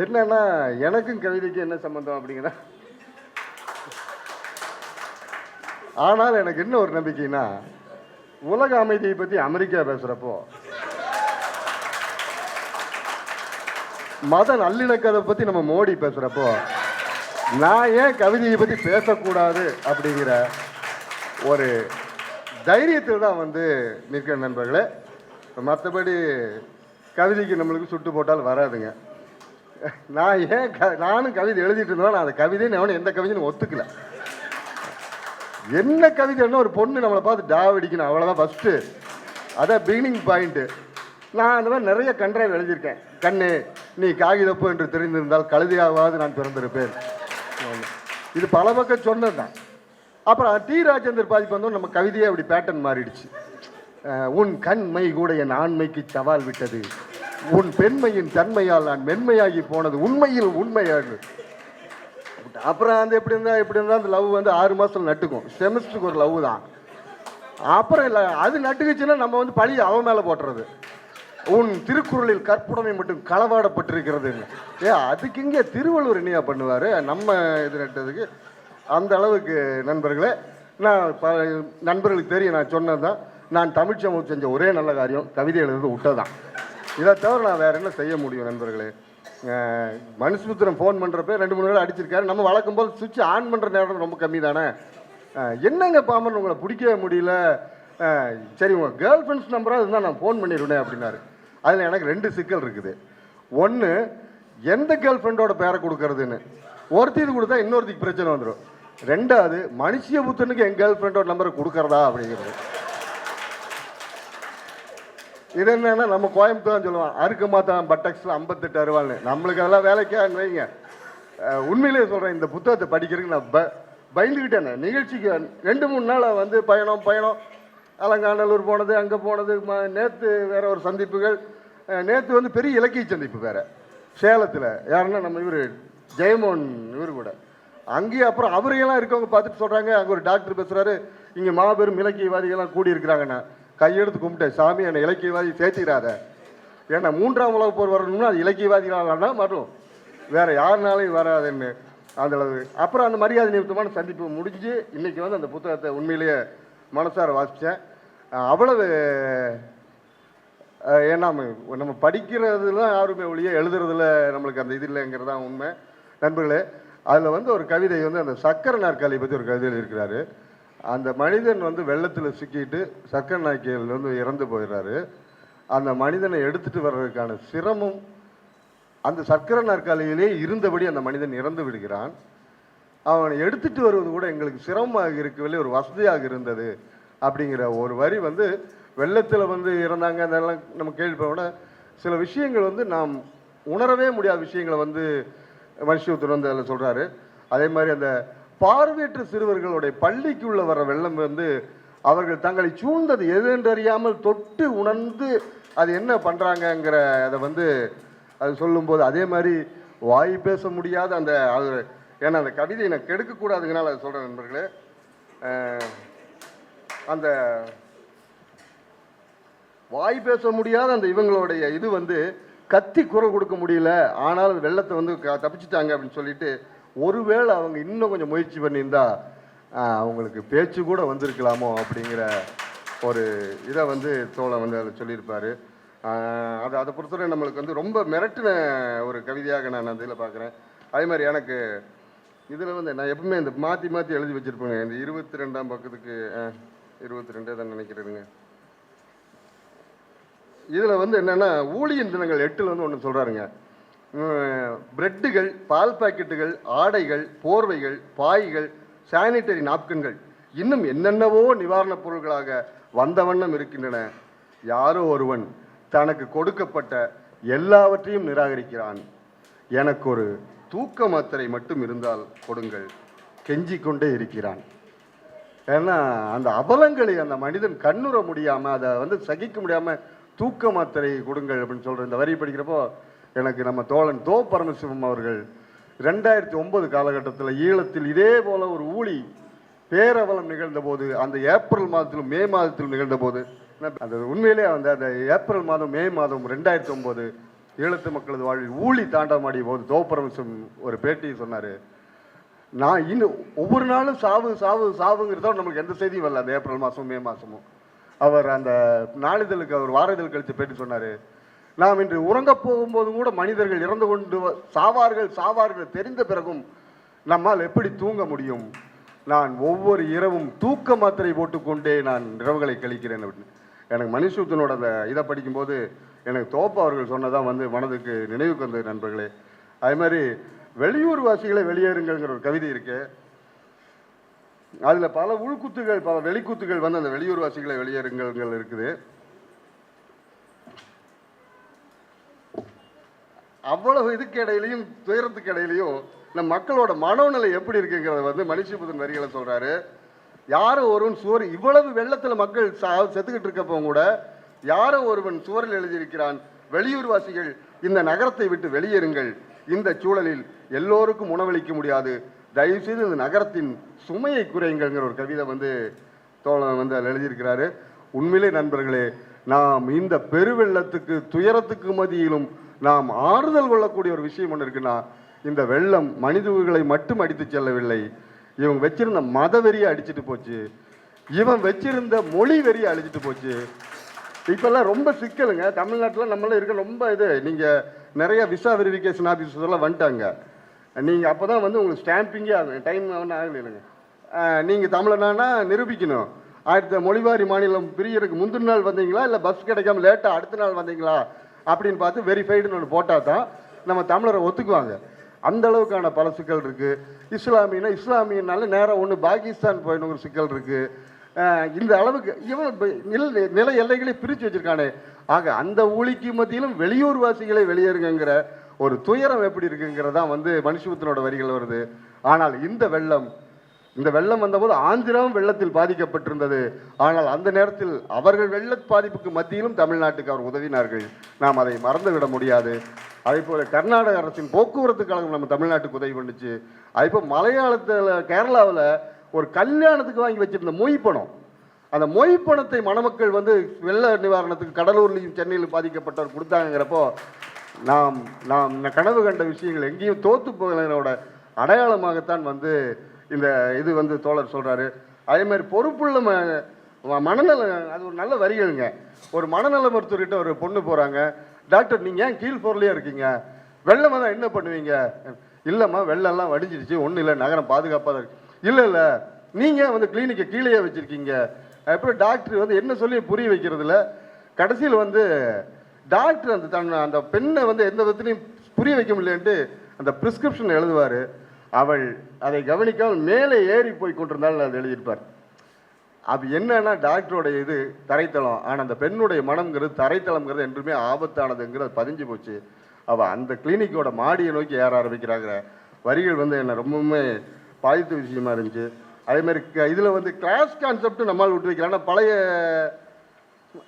என்னன்னா எனக்கும் கவிதைக்கும் என்ன சம்பந்தம் அப்படிங்கன்னா ஆனால் எனக்கு என்ன ஒரு நம்பிக்கைன்னா உலக அமைதியை பற்றி அமெரிக்கா பேசுகிறப்போ மத நல்லிணக்கத்தை பற்றி நம்ம மோடி பேசுகிறப்போ நான் ஏன் கவிதையை பற்றி பேசக்கூடாது அப்படிங்கிற ஒரு தைரியத்தில் தான் வந்து நிற்கிற நண்பர்களே. மற்றபடி கவிதைக்கு நம்மளுக்கு சுட்டு போட்டால் வராதுங்க. நான் ஏன் க நானும் கவிதை எழுதிட்டு இருந்தோம் நான் அந்த கவிதைன்னு அவனு எந்த கவிதையும் ஒத்துக்கல. என்ன கவிதைன்னா ஒரு பொண்ணு நம்மளை பார்த்து டாவடிக்கணும் அவ்வளோதான் ஃபஸ்ட்டு அதான் பிகினிங் பாயிண்ட்டு நான் அந்த மாதிரி நிறைய கன்றாய் எழுதியிருக்கேன். கண்ணு நீ காகிதப்பு என்று தெரிந்திருந்தால் கழுதியாவது நான் பிறந்திருப்பேன். இது பல பக்கம் சொன்னது தான். அப்புறம் டி ராஜேந்தர் பாதிப்பு வந்தோம் நம்ம கவிதையே அப்படி பேட்டர்ன் மாறிடுச்சு. உன் உன் கண்மை கூட என் ஆண்மைக்கு சவால் விட்டது. உன் பெண்மையின் தன்மையால் நான் மென்மையாகி போனது உண்மையில் உண்மையாக. அப்புறம் அந்த எப்படி இருந்தா எப்படி இருந்தா அந்த லவ் வந்து ஆறு மாசத்துல நட்டுக்கும். செமஸ்டருக்கு ஒரு லவ் தான். அப்புறம் இல்லை அது நட்டுக்குச்சுன்னா நம்ம வந்து பழி அவன் மேலே போட்டுறது. உன் திருக்குறளில் கற்புடமை மட்டும் களவாடப்பட்டிருக்கிறது. ஏ அதுக்கு இங்கே திருவள்ளுவர் இனியா பண்ணுவார்? நம்ம இது நட்டதுக்கு அந்த அளவுக்கு நண்பர்களே நான் ப நண்பர்களுக்கு தெரியும் நான் சொன்னது தான் நான் தமிழ் சமூகம் செஞ்ச ஒரே நல்ல காரியம் கவிதை எழுதுறது விட்டதான் இதை தவிர நான் வேற என்ன செய்ய முடியும் நண்பர்களே? அஹ் ஃபோன் பண்ணுறப்ப ரெண்டு மூணு நேரம் அடிச்சிருக்காரு. நம்ம வளர்க்கும் போது சுவிட்ச் ஆன் பண்ணுற நேரம் ரொம்ப கம்மி தானே என்னங்க பாமன் உங்களை பிடிக்கவே முடியல? சரி உங்கள் கேர்ள் ஃப்ரெண்ட்ஸ் நம்பராக இருந்தால் நான் ஃபோன் பண்ணிடுவேன் அப்படின்னாரு. அதில் எனக்கு ரெண்டு சிக்கல் இருக்குது. ஒன்று எந்த கேர்ள் ஃப்ரெண்டோட பேரை கொடுக்கறதுன்னு? இது கொடுத்தா இன்னொருத்திக்கு பிரச்சனை வந்துடும் ரெண்டாவது மனுஷிய புத்தனுக்கு என் கேர்ள் ஃப்ரெண்டோட நம்பரை கொடுக்கறதா அப்படிங்கிறது. இது என்னன்னா நம்ம கோயம்புத்தூர் தான் சொல்லுவோம் அறுக்க மாத்தான் பட்டக்ஸில் ஐம்பத்தெட்டு அருவாள்னு. நம்மளுக்கு அதெல்லாம் வேலைக்கான்னு வைங்க. உண்மையிலேயே சொல்கிறேன் இந்த புத்தகத்தை படிக்கிறதுக்கு நான் ப பயந்துக்கிட்டேன் நிகழ்ச்சிக்கு ரெண்டு மூணு நாளாக வந்து பயணம் பயணம். அலங்காநல்லூர் போனது அங்கே போனது ம நேற்று வேற ஒரு சந்திப்புகள். நேற்று வந்து பெரிய இலக்கிய சந்திப்பு வேறு. சேலத்தில். யாருன்னா நம்ம இவர் ஜெயமோகன் இவர் கூட. அங்கேயும் அப்புறம் அவரையெல்லாம் இருக்கவங்க பார்த்துட்டு சொல்கிறாங்க அங்கே ஒரு டாக்டர் பேசுகிறாரு இங்கே மாபெரும் இலக்கியவாதிகள்லாம் கூடி இருக்கிறாங்கண்ணா கையெடுத்து கும்பிட்டேன். சாமி என்னை இலக்கியவாதி சேர்த்திடாத. ஏன்னா மூன்றாம் உலக போர் வரணும்னா அது இலக்கியவாதினாலன்னா வரும் வேறு யாருனாலையும் வராதுன்னு. அந்த அளவு. அப்புறம் அந்த மரியாதை நிமித்தமான சந்திப்பு முடிஞ்சு இன்றைக்கி வந்து அந்த புத்தகத்தை உண்மையிலேயே மனசார வாசித்தேன் அவ்வளவு ஏன்னா நம்ம- படிக்கிறதுல யாருமே ஒழிய எழுதுறதுல நம்மளுக்கு அந்த இது இல்லைங்கிறது தான் உண்மை. நண்பர்களே அதில் வந்து ஒரு கவிதை வந்து அந்த சக்கர நாற்காலியை பற்றி ஒரு கவிதையில் எழுதியிருக்கிறாரு அந்த மனிதன் வந்து வெள்ளத்தில் சிக்கிட்டு சக்கர நாற்காலியில் வந்து இறந்து போயிடுறாரு அந்த மனிதனை எடுத்துட்டு வர்றதுக்கான சிரமம் அந்த சக்கரை நாற்காலியிலே இருந்தபடி அந்த மனிதன் இறந்து விடுகிறான். அவனை எடுத்துட்டு வருவது கூட எங்களுக்கு சிரமமாக இருக்கவில்லை ஒரு வசதியாக இருந்தது அப்படிங்கிற ஒரு வரி வந்து வெள்ளத்தில் வந்து இறந்தாங்க. அதெல்லாம் நம்ம கேள்விப்பட சில விஷயங்கள் வந்து நாம் உணரவே முடியாத விஷயங்களை வந்து மனுஷத்துடன் வந்து அதில் சொல்கிறாரு அதே மாதிரி அந்த பார்வையற்ற சிறுவர்களுடைய பள்ளிக்குள்ள வர வெள்ளம் வந்து அவர்கள் தங்களை சூழ்ந்தது எது தொட்டு உணர்ந்து அது என்ன பண்ணுறாங்கங்கிற அதை வந்து அது சொல்லும்போது அதே மாதிரி வாய் பேச முடியாத அந்த அது ஏன்னா அந்த கவிதையை நான் கெடுக்கக்கூடாதுங்கனால அதை சொல்கிறேன் நண்பர்களே. அந்த வாய் பேச முடியாத அந்த இவங்களுடைய இது வந்து கத்தி குரல் கொடுக்க முடியல. ஆனால் வெள்ளத்தை வந்து க- தப்பிச்சிட்டாங்க அப்படின்னு சொல்லிட்டு ஒருவேளை அவங்க இன்னும் கொஞ்சம் முயற்சி பண்ணியிருந்தா அவங்களுக்கு பேச்சு கூட வந்திருக்கலாமோ அப்படிங்கிற ஒரு இதை வந்து தோழன் வந்து அதில் சொல்லியிருப்பார். அது அதை பொறுத்தவரை நம்மளுக்கு வந்து ரொம்ப மிரட்டின ஒரு கவிதையாக நான் அந்த இதில் பார்க்குறேன். அதே மாதிரி எனக்கு இதில் வந்து நான் எப்பவுமே இந்த மாற்றி மாற்றி எழுதி வச்சுருப்பேங்க. இந்த இருபத்தி ரெண்டாம் பக்கத்துக்கு இருபத்தி ரெண்டே தான் நினைக்கிறேனுங்க. இதில் வந்து என்னென்னா ஊழியன் தினங்கள் எட்டில் வந்து ஒன்று சொல்கிறாருங்க பிரெட்டுகள் பால் பாக்கெட்டுகள் ஆடைகள் போர்வைகள் பாய்கள் சானிட்டரி நாப்கின்கள் இன்னும் என்னென்னவோ நிவாரணப் பொருட்களாக வந்த வண்ணம் இருக்கின்றன. யாரோ ஒருவன் தனக்கு கொடுக்கப்பட்ட எல்லாவற்றையும் நிராகரிக்கிறான். எனக்கு ஒரு தூக்க மாத்திரை மட்டும் இருந்தால் கொடுங்கள். கெஞ்சி கொண்டே இருக்கிறான். ஏன்னா அந்த அபலங்களை அந்த மனிதன் கண்ணுற முடியாமல் அதை வந்து சகிக்க முடியாமல் தூக்க மாத்திரை கொடுங்கள் அப்படின்னு சொல்கிற இந்த வரி படிக்கிறப்போ எனக்கு நம்ம தோழன் தோ பரமசிவம் அவர்கள் ரெண்டாயிரத்தி ஒன்பது காலகட்டத்தில் ஈழத்தில் இதே போல ஒரு ஊழி பேரவலம் நிகழ்ந்த போது அந்த ஏப்ரல் மாதத்திலும் மே மாதத்திலும் நிகழ்ந்த போது அந்த உண்மையிலே அந்த அந்த ஏப்ரல் மாதம் மே மாதம் ரெண்டாயிரத்தி ஒன்பது ஈழத்து மக்களது வாழ்வில் ஊழி தாண்டமாடிய போது தோப்பரமிசம் ஒரு பேட்டி சொன்னார். நான் இன்னும் ஒவ்வொரு நாளும் சாவு சாவு சாவுங்கிறதோ நம்மளுக்கு எந்த செய்தியும் வரல. அந்த ஏப்ரல் மாதமும் மே மாதமும் அவர் அந்த நாளிதழுக்கு அவர் வார இதழ் கழித்து பேட்டி சொன்னார். நாம் இன்று உறங்கப் போகும்போது கூட மனிதர்கள் இறந்து கொண்டு வ- சாவார்கள் சாவார்கள் தெரிந்த பிறகும் நம்மால் எப்படி தூங்க முடியும்? நான் ஒவ்வொரு இரவும் தூக்க மாத்திரை போட்டுக்கொண்டே நான் இரவுகளை கழிக்கிறேன் அப்படின்னு. எனக்கு மணிசூத்தனோட அந்த இதை படிக்கும்போது எனக்கு தோப்பா அவர்கள் சொன்னதான் வந்து மனதுக்கு நினைவுக்கு வந்தது நண்பர்களே. அதே மாதிரி வெளியூர் வாசிகளை வெளியேறுங்கள்ங்கிற ஒரு கவிதை இருக்கு. அதில் பல உள்குத்துகள் பல வெளிக்குத்துகள் வந்து அந்த வெளியூர் வாசிகளை வெளியேறுங்கள் இருக்குது. அவ்வளவு இதுக்கு இடையிலையும் துயரத்துக்கு இடையிலையும் இந்த மக்களோட மனோநிலை எப்படி இருக்குங்கிறத வந்து மனுஷபுதன் வரிகளை சொல்கிறாரு யாரோ ஒருவன் சுவர் இவ்வளவு வெள்ளத்தில் மக்கள் சா- செத்துக்கிட்டு இருக்கப்போ கூட யாரோ ஒருவன் சுவரில் எழுதியிருக்கிறான் வெளியூர்வாசிகள் இந்த நகரத்தை விட்டு வெளியேறுங்கள். இந்த சூழலில் எல்லோருக்கும் உணவளிக்க முடியாது. தயவுசெய்து இந்த நகரத்தின் சுமையை குறைங்கள்ங்கிற ஒரு கவிதை வந்து தோழன் வந்து அதில் எழுதியிருக்கிறாரு. உண்மையிலே நண்பர்களே நாம் இந்த பெருவெள்ளத்துக்கு துயரத்துக்கு மதியிலும் நாம் ஆறுதல் கொள்ளக்கூடிய ஒரு விஷயம் ஒன்று இருக்குன்னா இந்த வெள்ளம் மனித உயிர்களை மட்டும் அடித்து செல்லவில்லை. இவங்க வச்சிருந்த மத வெறியை அடிச்சிட்டு போச்சு. இவன் வச்சிருந்த மொழி வெறியை அழிச்சிட்டு போச்சு. இப்பெல்லாம் ரொம்ப சிக்கலுங்க. தமிழ்நாட்டில் நம்மளாம் இருக்க ரொம்ப இது நீங்கள் நிறைய விசா வெரிஃபிகேஷன் ஆஃபீஸர்லாம் வந்துட்டாங்க. நீங்கள் அப்போ தான் வந்து உங்களுக்கு ஸ்டாம்பிங்கே ஆகும் டைம் ஒன்றும் ஆகலை இல்லைங்க. நீங்கள் தமிழனானா நிரூபிக்கணும். அடுத்த மொழிவாரி மாநிலம் பிரியறதுக்கு முந்தின நாள் வந்தீங்களா? இல்லை பஸ் கிடைக்காம லேட்டாக அடுத்த நாள் வந்தீங்களா? அப்படின்னு பார்த்து வெரிஃபைடுன்னு ஒன்று போட்டால் தான் நம்ம தமிழரை ஒத்துக்குவாங்க. அந்த அளவுக்கான பல சிக்கல் இருக்குது இஸ்லாமியனா இஸ்லாமியனால நேராக ஒன்று பாகிஸ்தான் போயிடணுங்கிற ஒரு சிக்கல் இருக்குது இந்த அளவுக்கு இவன் நில நில எல்லைகளை பிரித்து வச்சுருக்கானே. ஆக அந்த ஊழிக்கு மத்தியிலும் வெளியூர் வாசிகளை வெளியேறுங்கிற ஒரு துயரம் எப்படி இருக்குங்கிறதான் வந்து மனுஷபுத்தனோட வரிகள் வருது. ஆனால் இந்த வெள்ளம் இந்த வெள்ளம் வந்தபோது ஆந்திராவும் வெள்ளத்தில் பாதிக்கப்பட்டிருந்தது. ஆனால் அந்த நேரத்தில் அவர்கள் வெள்ள பாதிப்புக்கு மத்தியிலும் தமிழ்நாட்டுக்கு அவர் உதவினார்கள். நாம் அதை மறந்துவிட முடியாது. அதே போல கர்நாடக அரசின் போக்குவரத்து கழகம் நம்ம தமிழ்நாட்டுக்கு உதவி பண்ணுச்சு. அதே போல் மலையாளத்தில் கேரளாவில் ஒரு கல்யாணத்துக்கு வாங்கி வச்சிருந்த மொய் பணம் அந்த மொய் பணத்தை மணமக்கள் வந்து வெள்ள நிவாரணத்துக்கு கடலூர்லையும் சென்னையிலும் பாதிக்கப்பட்டவர் கொடுத்தாங்கிறப்போ நாம் நாம் கனவு கண்ட விஷயங்கள் எங்கேயும் தோத்து போகிறோட அடையாளமாகத்தான் வந்து இந்த இது வந்து தோழர் சொல்கிறாரு அதே மாதிரி பொறுப்புள்ள மனநல அது ஒரு நல்ல வரிகளுங்க. ஒரு மனநல மருத்துவர்கிட்ட ஒரு பொண்ணு போகிறாங்க டாக்டர் நீங்கள் ஏன் கீழ் பொருளையே இருக்கீங்க? வெள்ளம் தான் என்ன பண்ணுவீங்க? இல்லைம்மா வெள்ளம்லாம் வடிஞ்சிடுச்சு ஒன்றும் இல்லை நகரம் பாதுகாப்பாக இருக்கு. இல்லை இல்லை நீங்கள் வந்து கிளினிக்கை கீழேயே வச்சுருக்கீங்க? அப்புறம் டாக்டர் வந்து என்ன சொல்லி புரிய வைக்கிறதுல கடைசியில் வந்து டாக்டர் அந்த தன் அந்த பெண்ணை வந்து எந்த விதத்துலையும் புரிய வைக்க முடியலன்ட்டு அந்த ப்ரிஸ்கிரிப்ஷன் எழுதுவார். அவள் அதை கவனிக்காமல் மேலே ஏறி போய் கொண்டிருந்தாலும் அது எழுதியிருப்பார். அது என்னன்னா டாக்டருடைய இது தரைத்தளம். ஆனால் அந்த பெண்ணுடைய மனம்ங்கிறது தரைத்தளம்ங்கிறது என்றுமே ஆபத்தானதுங்கிறது பதிஞ்சு போச்சு. அவள் அந்த கிளினிக்கோட மாடியை நோக்கி ஏற ஆரம்பிக்கிறாங்க. வரிகள் வந்து என்னை ரொம்பவுமே பாதித்த விஷயமா இருந்துச்சு. அதே மாதிரி க- வந்து கிளாஸ் கான்செப்டும் நம்மால் விட்டு வைக்கலாம். பழைய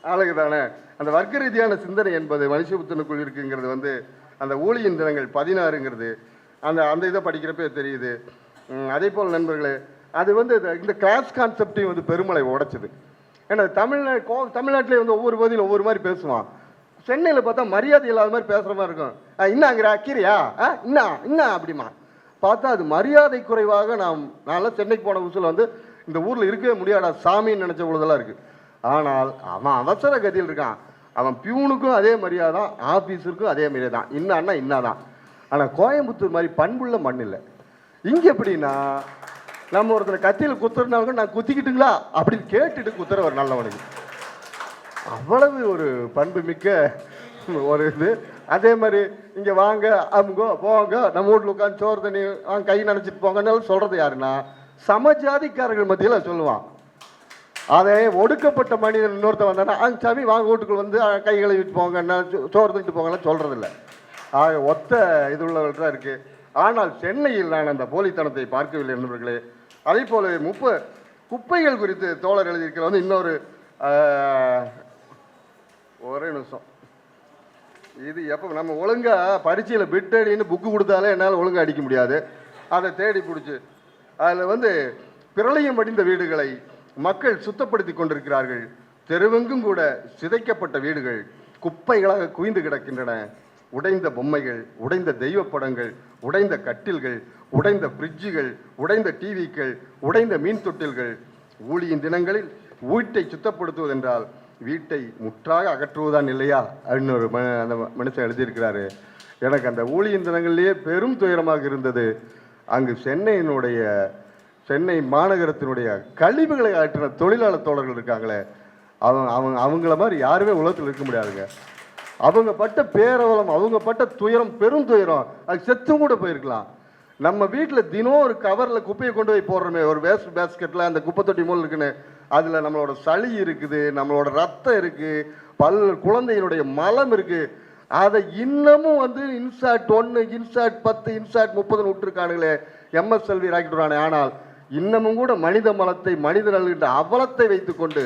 ஆளுங்க தானே. அந்த வர்க்க ரீதியான சிந்தனை என்பது மனுஷபுத்தனுக்குள் இருக்குங்கிறது வந்து அந்த ஊழியின் தினங்கள் பதினாறுங்கிறது. அந்த அந்த இதை படிக்கிறப்ப தெரியுது. அதே போல் நண்பர்களே அது வந்து இந்த- இந்த கிளாஸ் கான்செப்டையும் வந்து பெருமலை உடைச்சிது. ஏன்னா தமிழ்நாடு கோ தமிழ்நாட்டிலே வந்து ஒவ்வொரு பகுதியில் ஒவ்வொரு மாதிரி பேசுவான். சென்னையில் பார்த்தா மரியாதை இல்லாத மாதிரி பேசுகிற மாதிரி இருக்கும். "ஆ, இன்னாங்கிற அக்கிரியா ஆ இன்னா இன்னா? அப்படிமா. பார்த்தா அது மரியாதை குறைவாக நாம் நான்லாம் சென்னைக்கு போன புதுசில் வந்து இந்த ஊரில் இருக்கவே முடியாடா சாமின்னு நினச்ச பொழுதெல்லாம் இருக்குது ஆனால் அவன் அவசர கதியில் இருக்கான். அவன் பியூனுக்கும் அதே மரியாதை தான் ஆஃபீஸருக்கும் அதே மரியாதை தான். இன்னான்னா இன்னாதான். ஆனால் கோயம்புத்தூர் மாதிரி பண்புள்ள மண் இல்லை. இங்கே எப்படின்னா நம்ம ஒருத்தர் கத்தியில் குத்துறனாலும் நான் குத்திக்கிட்டுங்களா? அப்படின்னு கேட்டுட்டு குத்துறவர் நல்லவனுக்கு அவ்வளவு ஒரு பண்பு மிக்க ஒரு இது. அதே மாதிரி இங்கே வாங்க அமுங்கோ போங்க நம்ம வீட்டில் உட்காந்து சோறு தண்ணி வாங்க கை நினச்சிட்டு போங்கன்னு சொல்கிறது யாருன்னா சமஜாதிக்காரர்கள் மத்தியில் சொல்லுவான். அதே ஒடுக்கப்பட்ட மனிதன் இன்னொருத்த வந்தானா ஆ சாமி வாங்க வீட்டுக்குள் வந்து கைகளை கை கழுவிட்டு போங்க என்ன சோறு தண்ணிட்டு போங்கன்னு சொல்றது ஒத்த இது உள்ளவர்கள் தான் இருக்குது ஆனால் சென்னையில் நான் அந்த போலித்தனத்தை பார்க்கவில்லை நண்பர்களே. அதே போல முப்ப குப்பைகள் குறித்து தோழர் எழுதியிருக்கிற வந்து இன்னொரு ஒரே நிமிஷம். இது எப்போ நம்ம ஒழுங்காக பரீட்சையில் பிட்டடின்னு புக்கு கொடுத்தாலே என்னால் ஒழுங்காக அடிக்க முடியாது. அதை தேடி பிடிச்சி. அதில் வந்து பிரளயம் அடிந்த வீடுகளை மக்கள் சுத்தப்படுத்தி கொண்டிருக்கிறார்கள். தெருவெங்கும் கூட சிதைக்கப்பட்ட வீடுகள் குப்பைகளாக குவிந்து கிடக்கின்றன. உடைந்த பொம்மைகள் உடைந்த தெய்வ படங்கள் உடைந்த கட்டில்கள் உடைந்த ஃப்ரிட்ஜுகள் உடைந்த டிவிக்கள் உடைந்த மீன் தொட்டில்கள். ஊழியின் தினங்களில் வீட்டை சுத்தப்படுத்துவதென்றால் வீட்டை முற்றாக அகற்றுவதுதான் இல்லையா? அப்படின்னு ஒரு ம- அந்த மனுஷன் எழுதியிருக்கிறாரு. எனக்கு அந்த ஊழியின் தினங்களிலேயே பெரும் துயரமாக இருந்தது. அங்கு சென்னையினுடைய சென்னை மாநகரத்தினுடைய கழிவுகளை ஆற்றின தொழிலாளர் தோழர்கள் இருக்காங்களே அவங்க அவங்க அவங்கள மாதிரி யாருமே உலகத்தில் இருக்க முடியாதுங்க. அவங்க பட்ட பேரவலம் அவங்க பட்ட துயரம் பெரும் துயரம் அது செத்தும் கூட போயிருக்கலாம். நம்ம வீட்டில் தினம் ஒரு கவரில் குப்பையை கொண்டு போய் போடுறோமே ஒரு வேஸ்ட் பேஸ்கெட்டில் அந்த குப்பை தொட்டி மூலம் இருக்குன்னு அதில் நம்மளோட சளி இருக்குது நம்மளோட ரத்தம் இருக்குது பல் குழந்தையினுடைய மலம் இருக்குது அதை இன்னமும் வந்து இன்சாட் ஒன்று இன்சாட் பத்து இன்சாட் முப்பதுன்னு விட்டுருக்கானுங்களே எம்எஸ்எல்வி ராக்கெட் விடுறானே. ஆனால் இன்னமும் கூட மனித மலத்தை மனித நல்கின்ற அவலத்தை வைத்துக்கொண்டு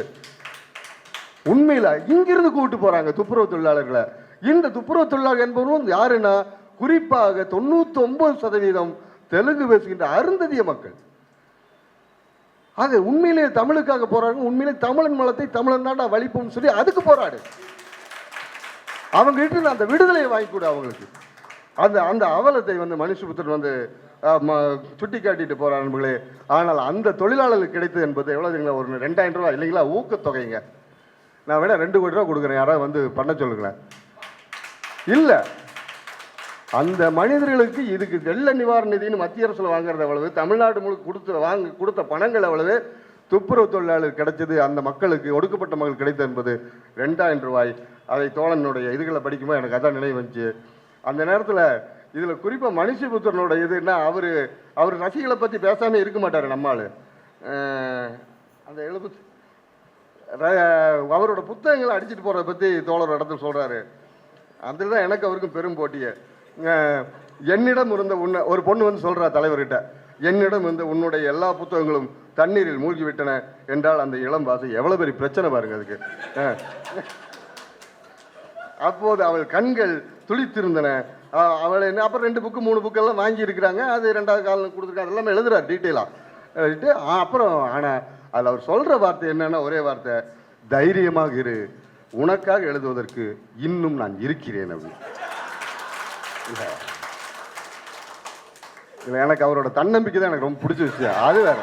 உண்மையில் இங்கிருந்து கூப்பிட்டு போகிறாங்க துப்புரவு தொழிலாளர்களை. இந்த துப்புரவு தொழிலாளர் என்பவரும் யாருன்னா குறிப்பாக தொண்ணூத்தி ஒன்பது சதவீதம் தெலுங்கு பேசுகின்ற அருந்ததிய மக்கள். ஆக உண்மையிலேயே தமிழுக்காக போறாங்க உண்மையிலே தமிழன் மலத்தை தமிழன் தாண்டா வலிப்போம்னு சொல்லி அதுக்கு போராடு. அவங்க கிட்ட அந்த விடுதலையை வாங்கி கொடு அவங்களுக்கு. அந்த அந்த அவலத்தை வந்து மனுஷபுத்திரன் வந்து சுட்டி காட்டிட்டு போறார் நண்பர்களே. ஆனால் அந்த தொழிலாளர்களுக்கு கிடைத்தது என்பது எவ்வளோ ஒரு ரெண்டாயிரம் ரூபாய். இல்லைங்களா? ஊக்கத்தொகைங்க. நான் வேணா ரெண்டு கோடி ரூபா கொடுக்குறேன். யாராவது வந்து பண்ண சொல்லுங்களேன். இல்லை. அந்த மனிதர்களுக்கு இதுக்கு வெள்ள நிவாரண நிதின்னு மத்திய அரசில் வாங்குறது எவ்வளவு? தமிழ்நாடு முழுக்க கொடுத்த வாங்க கொடுத்த பணங்கள் எவ்வளவு? துப்புரவு தொழிலாளர் கிடைச்சது அந்த மக்களுக்கு ஒடுக்கப்பட்ட மக்கள் கிடைத்தது என்பது ரெண்டாயிரம் ரூபாய். அதை தோழனுடைய இதுகளை படிக்கும்போது எனக்கு அதான் நினைவு வந்துச்சு. அந்த நேரத்தில் இதில் குறிப்பாக மனுஷபுத்திரனோட இதுன்னா அவர் அவர் ரசிகளை பற்றி பேசாமல் இருக்க மாட்டார் நம்மால் அந்த எழுபத்தி அவரோட புத்தகங்களை அடிச்சிட்டு போகிறத பற்றி தோழர் இடத்துல சொல்கிறாரு அதில் தான் எனக்கு அவருக்கும் பெரும் போட்டியே. என்னிடம் இருந்த உன்னை ஒரு பொண்ணு வந்து சொல்கிறா தலைவர்கிட்ட என்னிடம் இருந்த உன்னுடைய எல்லா புத்தகங்களும் தண்ணீரில் மூழ்கி விட்டன என்றால் அந்த இளம் வாசி எவ்வளோ பெரிய பிரச்சனை பாருங்க அதுக்கு. அப்போது அவள் கண்கள் துளித்திருந்தன. அவளை என்ன அப்புறம் ரெண்டு புக்கு மூணு புக்கெல்லாம் வாங்கி இருக்கிறாங்க அது ரெண்டாவது காலம் கொடுத்துருக்காங்க. அதெல்லாம் எழுதுறாரு டீட்டெயிலாக எழுதிட்டு அப்புறம் ஆனால் அதில் அவர் சொல்கிற வார்த்தை என்னென்னா ஒரே வார்த்தை தைரியமாக இரு. உனக்காக எழுதுவதற்கு இன்னும் நான் இருக்கிறேன் அப்படி. இல்லை எனக்கு அவரோட தன்னம்பிக்கை தான் எனக்கு ரொம்ப பிடிச்ச விஷயம். அது வேற.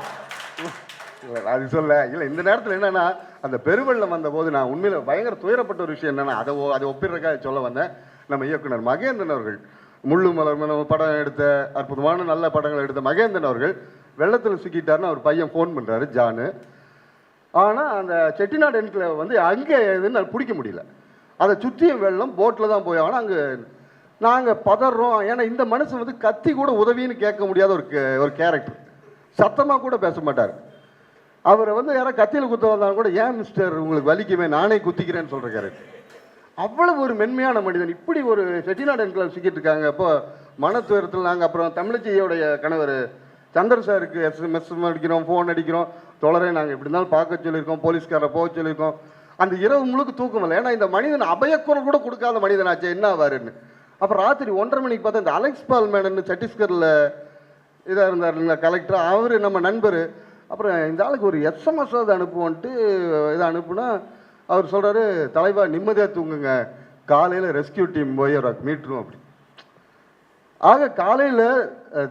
இல்ல, அது சொல்ல இல்லை இந்த நேரத்தில் என்னென்னா அந்த பெருவெள்ளம் வந்தபோது நான் உண்மையில் பயங்கர துயரப்பட்ட ஒரு விஷயம் என்னென்னா அதை அதை ஒப்பிடுறதுக்காக சொல்ல வந்தேன். நம்ம இயக்குனர் மகேந்திரன் அவர்கள் முள்ளு மலர் நம்ம படம் எடுத்த அற்புதமான நல்ல படங்கள் எடுத்த மகேந்திரன் அவர்கள் வெள்ளத்தில் சிக்கிட்டாருன்னு அவர் பையன் ஃபோன் பண்ணுறாரு ஜானு. ஆனால் அந்த செட்டிநாடு என்கில் வந்து அங்கே எதுன்னு பிடிக்க முடியல. அதை சுற்றியும் வெள்ளம் போட்டில் தான் போய் ஆனால் அங்கே நாங்கள் பதறோம். ஏன்னா இந்த மனுஷன் வந்து கத்தி கூட உதவின்னு கேட்க முடியாத ஒரு கே- ஒரு கேரக்டர் சத்தமாக கூட பேச மாட்டார். அவரை வந்து யாராவது கத்தியில் குத்த வந்தாலும் கூட ஏன் மிஸ்டர் உங்களுக்கு வலிக்குமே? நானே குத்திக்கிறேன்னு சொல்கிற கேரக்டர் அவ்வளவு ஒரு மென்மையான மனிதன். இப்படி ஒரு செட்டிநாடு என்கில் சிக்கிட்டு இருக்காங்க. இப்போ மனத்துவரத்தில் நாங்கள் அப்புறம் தமிழச்சியோடைய கணவர் சந்தர் சாருக்கு எஸ்எம்எஸ் அடிக்கிறோம் ஃபோன் அடிக்கிறோம். தொடரே நாங்கள் இப்படி இருந்தாலும் பார்க்க சொல்லியிருக்கோம் போலீஸ்காரரை போக சொல்லியிருக்கோம். அந்த இரவு முழுக்க தூக்கம் இல்லை. ஏன்னா இந்த மனிதன் அபயக்குரல் கூட கொடுக்காத மனிதனாச்சே என்ன ஆவாருன்னு. அப்புறம் ராத்திரி ஒன்றரை மணிக்கு பார்த்தா இந்த அலெக்ஸ் பால்மேனன் சத்தீஸ்கரில் இதாக இருந்தார் இல்லைங்களா கலெக்டர் அவர் நம்ம நண்பர். அப்புறம் இந்த ஆளுக்கு ஒரு எஸ்எம்எஸ் அது அனுப்புவோன்ட்டு இதை அனுப்புனா அவர் சொல்கிறாரு தலைவா நிம்மதியாக தூங்குங்க. காலையில் ரெஸ்கியூ டீம் போய் அவரை மீட்டுரும் அப்படி. ஆக காலையில்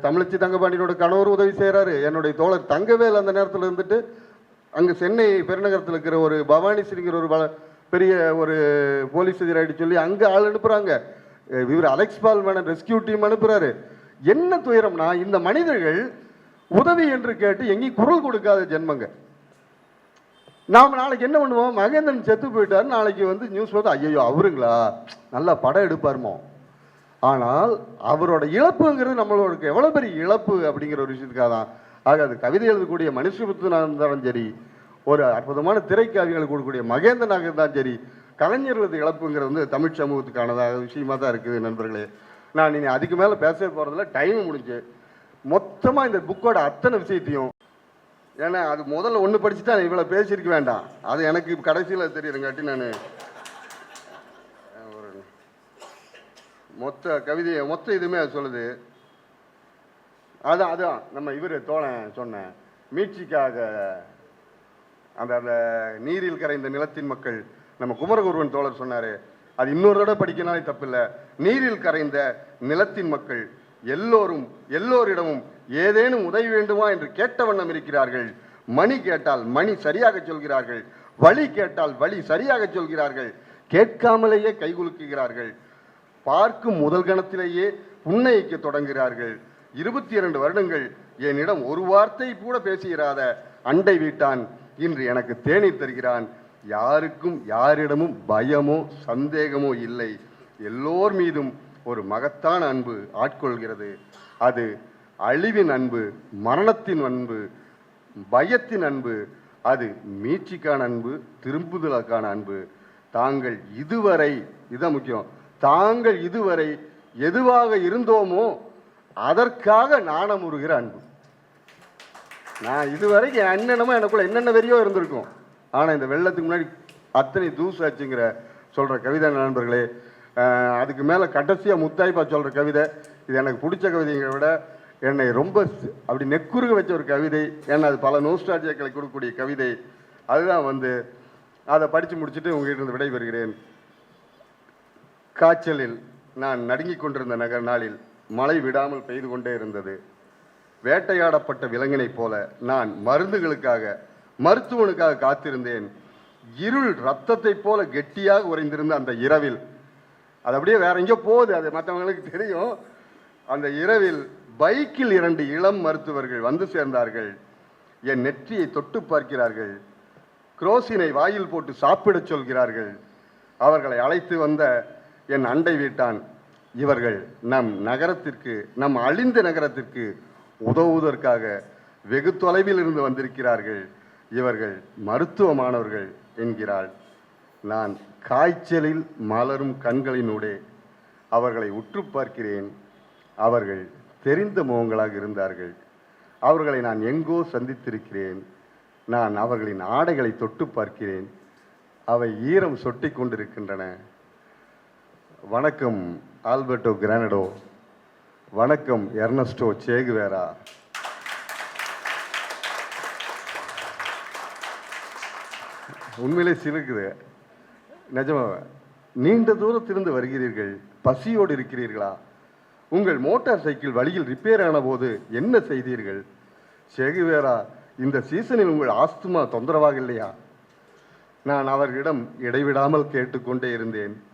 தமிழச்சி தங்கபாண்டியனோட கணவர் உதவி செய்கிறாரு என்னுடைய தோழர் தங்கவேல் அந்த நேரத்தில் இருந்துட்டு அங்கே சென்னை பெருநகரத்தில் இருக்கிற ஒரு பவானி சிறிங்கிற ஒரு பெரிய ஒரு போலீஸ் அதிகாரி சொல்லி அங்கே ஆள் அனுப்புகிறாங்க இவர் அலெக்ஸ் பால் ரெஸ்கியூ டீம் அனுப்புகிறாரு என்ன துயரம்னா இந்த மனிதர்கள் உதவி என்று கேட்டு எங்கேயும் குரல் கொடுக்காத ஜென்மங்க. நாம் நாளைக்கு என்ன பண்ணுவோம்? மகேந்திரன் செத்து போயிட்டாரு. நாளைக்கு வந்து நியூஸ் வந்து ஐயோ அவருங்களா? நல்லா படம் எடுப்பாருமோ? ஆனால் அவரோட இழப்புங்கிறது நம்மளோட எவ்வளோ பெரிய இழப்பு அப்படிங்கிற ஒரு விஷயத்துக்காக தான். ஆக அது கவிதை எழுதக்கூடிய மனுஷபுத்தனாக இருந்தாலும் சரி ஒரு அற்புதமான திரைக்காவியங்கள் கொடுக்கக்கூடிய மகேந்திரனாக இருந்தாலும் சரி கலைஞர்களது இழப்புங்கிறது வந்து தமிழ் சமூகத்துக்கானதாக விஷயமா தான் இருக்குது நண்பர்களே. நான் இனி அதுக்கு மேலே பேச போகிறதில்ல டைம் முடிஞ்சு. மொத்தமாக இந்த புக்கோட அத்தனை விஷயத்தையும் ஏன்னா அது முதல்ல ஒன்று படிச்சுட்டா இவ்வளோ பேசியிருக்க வேண்டாம். அது எனக்கு கடைசியில் தெரியுதுங்காட்டி நான் ஒரு மொத்த கவிதையை மொத்த இதுவுமே அது சொல்லுது. அதான் அதான். நம்ம இவர் தோழன் சொன்னேன் மீட்சிக்காக அந்த அந்த நீரில் கரைந்த நிலத்தின் மக்கள் நம்ம குமரகுருவன் தோழர் சொன்னார் அது இன்னொரு தடவை படிக்கனாலே தப்பில்லை. நீரில் கரைந்த நிலத்தின் மக்கள் எல்லோரும் எல்லோரிடமும் ஏதேனும் உதவி வேண்டுமா என்று கேட்ட வண்ணம் இருக்கிறார்கள். மணி கேட்டால் மணி சரியாக சொல்கிறார்கள். வழி கேட்டால் வழி சரியாக சொல்கிறார்கள். கேட்காமலேயே கைகுலுக்குகிறார்கள் பார்க்கும் முதல் கணத்திலேயே புன்னகைக்க தொடங்குகிறார்கள். இருபத்தி இரண்டு வருடங்கள் என்னிடம் ஒரு வார்த்தை கூட பேசுகிறாத அண்டை வீட்டான் இன்று எனக்கு தேநீர் தருகிறான். யாருக்கும் யாரிடமும் பயமோ சந்தேகமோ இல்லை. எல்லோர் மீதும் ஒரு மகத்தான அன்பு ஆட்கொள்கிறது. அது அழிவின் அன்பு மரணத்தின் அன்பு பயத்தின் அன்பு அது மீட்சிக்கான அன்பு திரும்புதலுக்கான அன்பு. தாங்கள் இதுவரை இதான் முக்கியம் தாங்கள் இதுவரை எதுவாக இருந்தோமோ அதற்காக நாணமுறுகிற அன்பு. நான் இதுவரைக்கும் என் என்னென்னமோ எனக்குள்ள என்னென்ன வெறியோ இருந்திருக்கும். ஆனால் இந்த வெள்ளத்துக்கு முன்னாடி அத்தனை தூசாச்சுங்கிற சொல்கிற கவிதை நண்பர்களே அதுக்கு மேலே கடைசியாக முத்தாய்ப்பா சொல்கிற கவிதை இது எனக்கு பிடிச்ச கவிதைங்கிற விட என்னை ரொம்ப அப்படி நெக்குறுக வச்ச ஒரு கவிதை ஏன்னா அது பல நோஸ்டாஜியாக்களை கொடுக்கக்கூடிய கவிதை. அதுதான் வந்து அதை படித்து முடிச்சுட்டு உங்ககிட்ட இருந்து விடைபெறுகிறேன். காய்ச்சலில் நான் நடுங்கிக் கொண்டிருந்த நகர் நாளில் மழை விடாமல் பெய்து கொண்டே இருந்தது. வேட்டையாடப்பட்ட விலங்கினைப் போல நான் மருந்துகளுக்காக மருத்துவனுக்காக காத்திருந்தேன். இருள் ரத்தத்தைப் போல கெட்டியாக உறைந்திருந்த அந்த இரவில். அது அப்படியே வேற எங்கேயோ போகுது அது மற்றவங்களுக்கு தெரியும். அந்த இரவில் பைக்கில் இரண்டு இளம் மருத்துவர்கள் வந்து சேர்ந்தார்கள். என் நெற்றியை தொட்டு பார்க்கிறார்கள். குரோசினை வாயில் போட்டு சாப்பிடச் சொல்கிறார்கள். அவர்களை அழைத்து வந்த என் அண்டை வீட்டான். இவர்கள் நம் நகரத்திற்கு நம் அழிந்த நகரத்திற்கு உதவுவதற்காக வெகு தொலைவில் இருந்து வந்திருக்கிறார்கள். இவர்கள் மருத்துவமானவர்கள் என்கிறாள். நான் காய்ச்சலில் மலரும் கண்களினூடே அவர்களை உற்று பார்க்கிறேன். அவர்கள் தெரிந்த முகங்களாக இருந்தார்கள். அவர்களை நான் எங்கோ சந்தித்திருக்கிறேன். நான் அவர்களின் ஆடைகளை தொட்டு பார்க்கிறேன். அவை ஈரம் சொட்டி கொண்டிருக்கின்றன. வணக்கம் ஆல்பர்டோ கிரானடோ. வணக்கம் எர்னஸ்டோ சேகுவேரா. உண்மையிலே சிலுக்குது. நிஜமாவே. நீண்ட தூரத்திலிருந்து வருகிறீர்கள் பசியோடு இருக்கிறீர்களா? உங்கள் மோட்டார் சைக்கிள் வழியில் ரிப்பேர் ஆன போது என்ன செய்தீர்கள்? சேகுவேரா இந்த சீசனில் உங்கள் ஆஸ்துமா தொந்தரவாக இல்லையா? நான் அவர்களிடம் இடைவிடாமல் கேட்டுக்கொண்டே இருந்தேன்.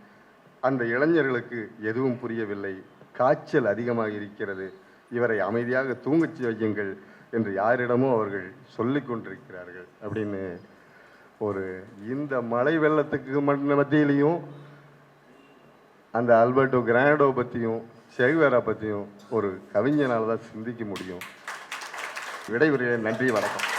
அந்த இளைஞர்களுக்கு எதுவும் புரியவில்லை. காய்ச்சல் அதிகமாக இருக்கிறது. இவரை அமைதியாக தூங்கச் வையுங்கள் என்று யாரிடமோ அவர்கள் சொல்லி கொண்டிருக்கிறார்கள் அப்படின்னு ஒரு இந்த மழை வெள்ளத்துக்கு மத்தியிலையும் அந்த அல்பர்டோ கிரானடோ பற்றியும் செகுவேரா பற்றியும் ஒரு கவிஞனால் தான் சிந்திக்க முடியும். விடைபெறுகிறேன். நன்றி வணக்கம்.